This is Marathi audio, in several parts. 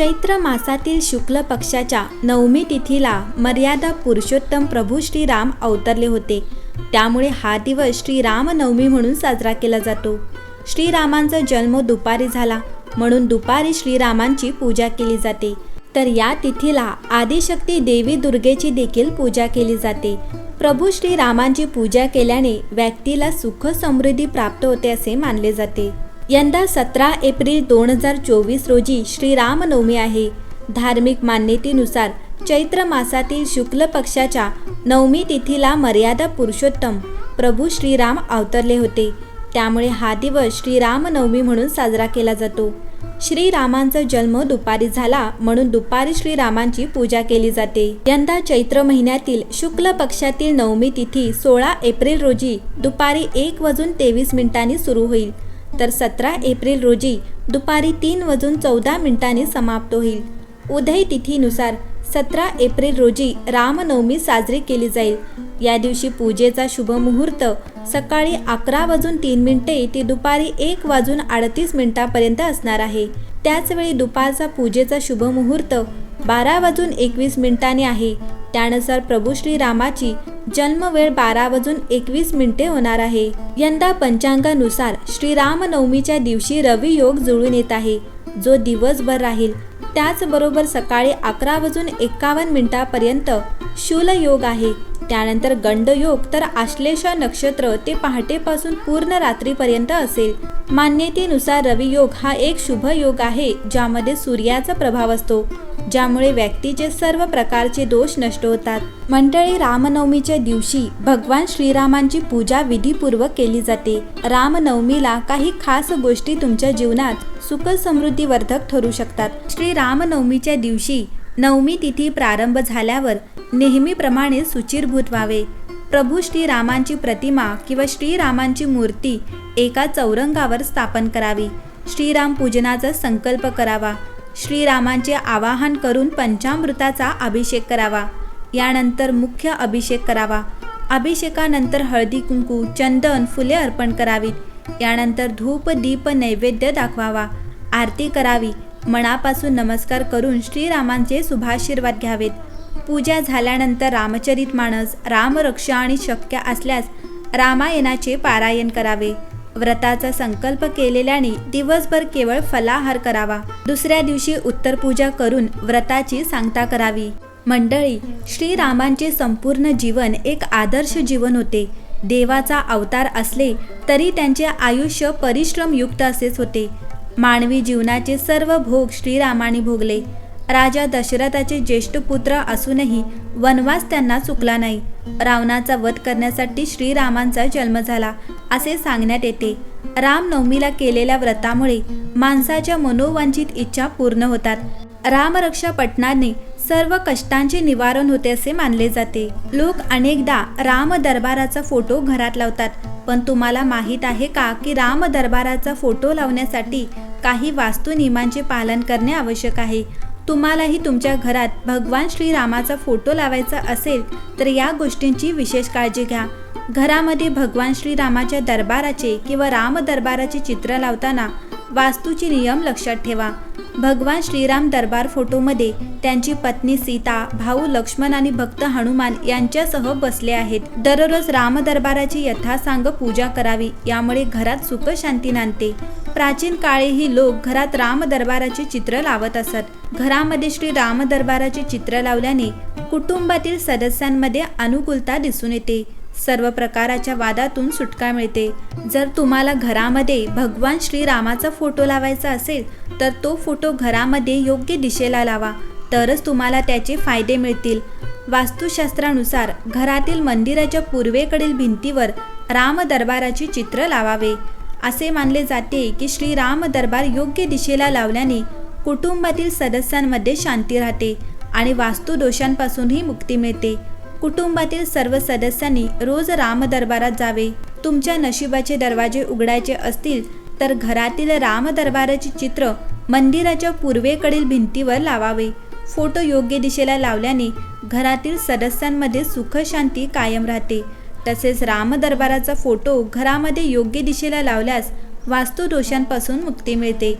चैत्र मासातील शुक्ल पक्षाच्या नवमी तिथीला मर्यादा पुरुषोत्तम प्रभू श्रीराम अवतरले होते. त्यामुळे हा दिवस श्रीरामनवमी म्हणून साजरा केला जातो. श्रीरामांचा जन्म दुपारी झाला. म्हणून दुपारी श्रीरामांची पूजा केली जाते. तर या तिथीला आदिशक्ती देवी दुर्गेची देखील पूजा केली जाते. प्रभू श्रीरामांची पूजा केल्याने व्यक्तीला सुख समृद्धी प्राप्त होते असे मानले जाते. यंदा सतरा एप्रिल दोन हजार चोवीस रोजी श्रीरामनवमी आहे. धार्मिक मान्यतेनुसार चैत्र मासातील शुक्ल पक्षाच्या नवमी तिथीला मर्यादा पुरुषोत्तम प्रभू श्रीराम अवतरले होते. त्यामुळे हा दिवस श्रीरामनवमी म्हणून साजरा केला जातो. श्रीरामांचा जन्म दुपारी झाला म्हणून दुपारी श्रीरामांची पूजा केली जाते. यंदा चैत्र महिन्यातील शुक्ल पक्षातील नवमी तिथी सोळा एप्रिल रोजी दुपारी एक वाजून तेवीस मिनिटांनी सुरू होईल. तर सतरा एप्रिल रोजी दुपारी तीन वाजून चौदा मिनिटांनी समाप्त होईल. उदय तिथीनुसार सतरा एप्रिल रोजी रामनवमी साजरी केली जाईल. या दिवशी पूजेचा शुभ मुहूर्त सकाळी अकरा वाजून तीन मिनिटे ते दुपारी एक वाजून अडतीस मिनिटापर्यंत असणार आहे. त्याचवेळी दुपारचा पूजेचा शुभ मुहूर्त बारा वाजून एकवीस मिनिटांनी आहे. त्यानुसार प्रभू श्रीरामाची जन्मवेळ बारा वाजून एकवीस मिनिटे होणार आहे. यंदा पंचांगानुसार श्रीरामनवमीच्या दिवशी रवी योग जुळून येत आहे. जो दिवसभर राहील त्याचबरोबर सकाळी अकरा वाजून एकावन्न मिनिटापर्यंत शूल योग आहे. त्यानंतर गंडयोग तर आश्लेष नक्षत्र ते पहाटेपासून पूर्ण रात्रीपर्यंत असेल. मान्यतेनुसार रवी योग हा एक शुभ योग आहे ज्यामध्ये सूर्याचा प्रभाव असतो. ज्यामुळे व्यक्तीचे सर्व प्रकारचे दोष नष्ट होतात. मंडळी रामनवमीच्या दिवशी भगवान श्रीरामांची पूजा विधीपूर्वक केली जाते. रामनवमीला काही खास गोष्टी तुमच्या जीवनात सुख समृद्धीवर्धक ठरू शकतात. श्री रामनवमीच्या दिवशी नवमी तिथी प्रारंभ झाल्यावर नेहमीप्रमाणे सुचिरभूत व्हावे. प्रभू श्रीरामांची प्रतिमा किंवा श्रीरामांची मूर्ती एका चौरंगावर स्थापन करावी. श्रीराम पूजनाचा संकल्प करावा. श्रीरामांचे आवाहन करून पंचामृताचा अभिषेक करावा. यानंतर मुख्य अभिषेक करावा. अभिषेकानंतर हळदी कुंकू चंदन फुले अर्पण करावीत. यानंतर धूप दीप नैवेद्य दाखवावा. आरती करावी. मनापासून नमस्कार करून श्रीरामांचे शुभाशीर्वाद घ्यावेत. पूजा झाल्यानंतर रामचरित माणस रामरक्षा आणि शक्य असल्यास रामायणाचे पारायण करावे. व्रताचा संकल्प केलेल्याने दिवसभर केवळ फलाहार करावा. दुसऱ्या दिवशी उत्तर पूजा करून व्रताची सांगता करावी. मंडळी श्रीरामांचे संपूर्ण जीवन एक आदर्श जीवन होते. देवाचा अवतार असले तरी त्यांचे आयुष्य परिश्रमयुक्त असेच होते. मानवी जीवनाचे सर्व भोग श्रीरामाने भोगले. राजा दशरथाचे ज्येष्ठ पुत्र असूनही वनवास त्यांना चुकला नाही. रावणाचा वध करण्यासाठी श्रीरामांचा जन्म झाला असे सांगण्यात येते. रामनवमीला केलेल्या व्रतामुळे माणसाच्या मनोवांछित इच्छा पूर्ण होतात. रामरक्षा पटनाने सर्व कष्टांचे निवारण होते असे मानले जाते. लोक अनेकदा राम दरबाराचा फोटो घरात लावतात पण तुम्हाला माहीत आहे का की राम दरबाराचा फोटो लावण्यासाठी काही वास्तुनियमांचे पालन करणे आवश्यक आहे? तुम्हालाही तुमच्या घरात भगवान श्रीरामाचा फोटो लावायचा असेल तर या गोष्टींची विशेष काळजी घ्या. घरामध्ये भगवान श्रीरामाच्या दरबाराचे किंवा राम दरबाराचे चित्र लावताना वास्तूचे नियम लक्षात ठेवा. भगवान श्रीराम दरबार फोटोमध्ये त्यांची पत्नी सीता भाऊ लक्ष्मण आणि भक्त हनुमान यांच्यासह बसले आहेत. दररोज राम दरबाराची यथासांग पूजा करावी यामुळे घरात सुख शांती नांदते. प्राचीन काळीही लोक घरात राम दरबाराचे चित्र लावत असत. घरामध्ये श्री राम दरबाराचे चित्र लावल्याने कुटुंबातील सदस्यांमध्ये अनुकूलता दिसून येते. सर्व प्रकाराच्या वादातून सुटका मिळते. जर तुम्हाला घरामध्ये भगवान श्रीरामाचा फोटो लावायचा असेल तर तो फोटो घरामध्ये योग्य दिशेला लावा तरच तुम्हाला त्याचे फायदे मिळतील. वास्तुशास्त्रानुसार घरातील मंदिराच्या पूर्वेकडील भिंतीवर राम दरबाराचे चित्र लावावे. असे मानले जाते की श्रीराम दरबार योग्य दिशेला लावल्याने कुटुंबातील सदस्यांमध्ये शांती राहते आणि वास्तुदोषांपासूनही मुक्ती मिळते. कुटुंबातील सर्व सदस्यांनी रोज रामदरबारात जावे. तुमच्या नशिबाचे दरवाजे उघडायचे असतील तर घरातील रामदरबाराचे चित्र मंदिराच्या पूर्वेकडील भिंतीवर लावावे. फोटो योग्य दिशेला लावल्याने घरातील सदस्यांमध्ये सुखशांती कायम राहते. तसेच रामदरबाराचा फोटो घरामध्ये योग्य दिशेला लावल्यास वास्तुदोषांपासून मुक्ती मिळते.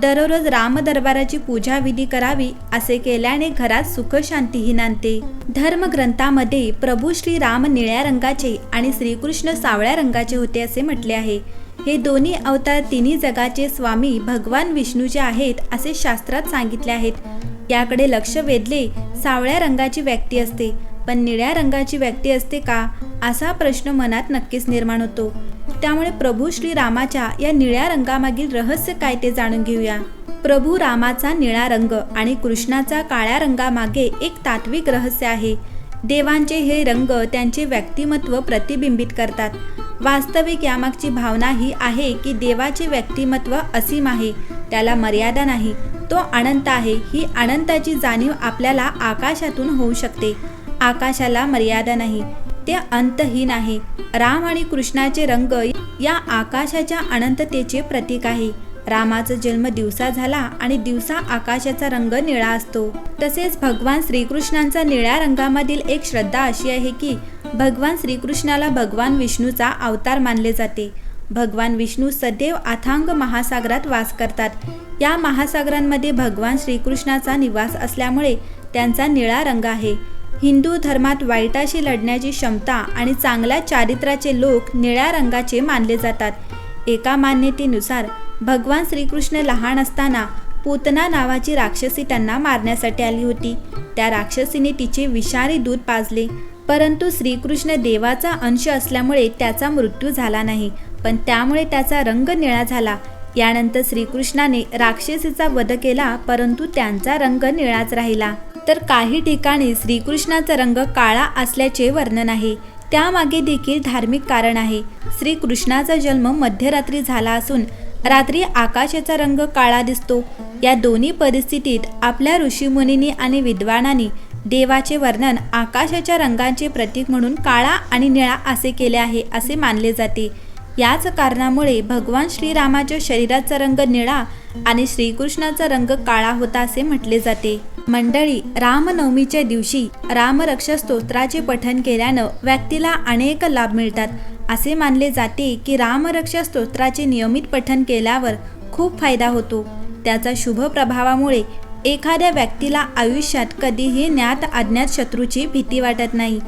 दररोज रामदरबाराची पूजा विधी करावी असे केल्याने घरात सुखशांतीही नांदते धर्मग्रंथामध्ये प्रभू श्री राम निळ्या रंगाचे आणि श्रीकृष्ण सावळ्या रंगाचे होते असे म्हटले आहे. हे दोन्ही अवतार तिन्ही जगाचे स्वामी भगवान विष्णूचे आहेत असे शास्त्रात सांगितले आहेत. याकडे लक्ष वेधले सावळ्या रंगाची व्यक्ती असते. पण निळ्या रंगाची व्यक्ती असते का? असा प्रश्न मनात नक्कीच निर्माण होतो. त्यामुळे प्रभू श्री रामाच्या या निळ्या रंगामागील रहस्य काय ते जाणून घेऊया. प्रभू रामाचा निळा रंग आणि कृष्णाचा काळ्या रंगामागे एक तात्विक रहस्य आहे. देवांचे हे रंग त्यांचे व्यक्तिमत्व प्रतिबिंबित करतात. वास्तविक यामागची भावना ही आहे की देवाचे व्यक्तिमत्व असीम आहे त्याला मर्यादा नाही. तो अनंत आहे ही अनंताची जाणीव आपल्याला आकाशातून होऊ शकते. आकाशाला मर्यादा नाही. ते अंतहीन आहे. राम आणि कृष्णाचे रंग या आकाशाच्या अनंततेचे प्रतीक आहे. रामाचा जन्म दिवसा झाला आणि दिवसा आकाशाचा रंग निळा असतो. तसेच भगवान श्रीकृष्णांचा निळ्या रंगामधील एक श्रद्धा अशी आहे की भगवान श्रीकृष्णाला भगवान विष्णूचा अवतार मानले जाते. भगवान विष्णू सदैव अथांग महासागरात वास करतात. या महासागरांमध्ये भगवान श्रीकृष्णाचा निवास असल्यामुळे त्यांचा निळा रंग आहे. हिंदू धर्मात वाईटाशी लढण्याची क्षमता आणि चांगल्या चारित्र्याचे लोक निळ्या रंगाचे मानले जातात. एका मान्यतेनुसार भगवान श्रीकृष्ण लहान असताना पूतना नावाची राक्षसी त्यांना मारण्यासाठी आली होती. त्या राक्षसीने तिचे विषारी दूध पाजले. परंतु श्रीकृष्ण देवाचा अंश असल्यामुळे त्याचा मृत्यू झाला नाही. पण त्यामुळे त्याचा रंग निळा झाला. यानंतर श्रीकृष्णाने राक्षसीचा वध केला परंतु त्यांचा रंग निळाच राहिला. तर काही ठिकाणी श्रीकृष्णाचा रंग काळा असल्याचे वर्णन आहे. त्यामागे देखील धार्मिक कारण आहे. श्रीकृष्णाचा जन्म मध्यरात्री झाला असून रात्री आकाशाचा रंग काळा दिसतो. या दोन्ही परिस्थितीत आपल्या ऋषीमुनींनी आणि विद्वानांनी देवाचे वर्णन आकाशाच्या रंगांचे प्रतीक म्हणून काळा आणि निळा असे केले आहे असे मानले जाते. याच कारणामुळे भगवान श्रीरामाच्या शरीराचा रंग निळा आणि श्रीकृष्णाचा रंग काळा होता असे म्हटले जाते. मंडळी रामनवमीच्या दिवशी रामरक्षा स्तोत्राचे पठन केल्यानं व्यक्तीला अनेक लाभ मिळतात. असे मानले जाते की रामरक्षा स्तोत्राचे नियमित पठन केल्यावर खूप फायदा होतो. त्याचा शुभ प्रभावामुळे एखाद्या व्यक्तीला आयुष्यात कधीही ज्ञात अज्ञात शत्रूची भीती वाटत नाही.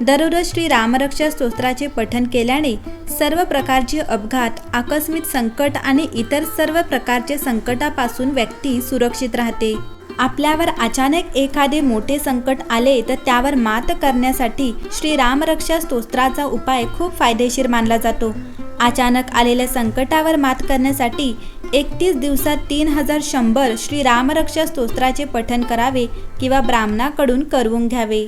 दररोज श्री रामरक्षा स्तोत्राचे पठन केल्याने सर्व प्रकारचे अपघात आकस्मिक संकट आणि इतर सर्व प्रकारचे संकटापासून व्यक्ती सुरक्षित राहते. आपल्यावर अचानक एखादे मोठे संकट आले तर त्यावर मात करण्यासाठी श्री रामरक्षा स्तोत्राचा उपाय खूप फायदेशीर मानला जातो. अचानक आलेल्या संकटावर मात करण्यासाठी एकतीस दिवसात तीन हजार शंभर श्री रामरक्षा स्तोत्राचे पठन करावे किंवा ब्राह्मणाकडून करवून घ्यावे.